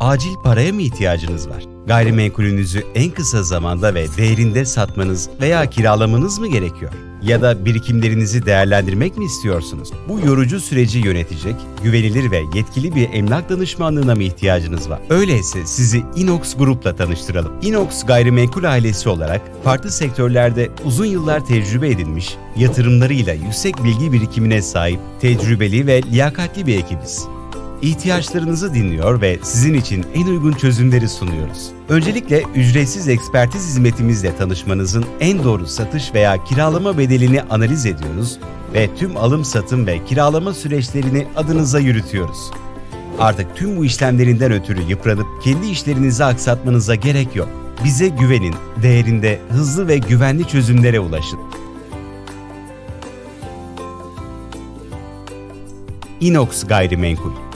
Acil paraya mı ihtiyacınız var? Gayrimenkulünüzü en kısa zamanda ve değerinde satmanız veya kiralamanız mı gerekiyor? Ya da birikimlerinizi değerlendirmek mi istiyorsunuz? Bu yorucu süreci yönetecek, güvenilir ve yetkili bir emlak danışmanlığına mı ihtiyacınız var? Öyleyse sizi Inox Grup'la tanıştıralım. Inox Gayrimenkul ailesi olarak farklı sektörlerde uzun yıllar tecrübe edinmiş, yatırımlarıyla yüksek bilgi birikimine sahip, tecrübeli ve liyakatli bir ekibiz. İhtiyaçlarınızı dinliyor ve sizin için en uygun çözümleri sunuyoruz. Öncelikle ücretsiz ekspertiz hizmetimizle tanışmanızın en doğru satış veya kiralama bedelini analiz ediyoruz ve tüm alım satım ve kiralama süreçlerini adınıza yürütüyoruz. Artık tüm bu işlemlerinden ötürü yıpranıp kendi işlerinizi aksatmanıza gerek yok. Bize güvenin, değerinde hızlı ve güvenli çözümlere ulaşın. Inox Gayrimenkul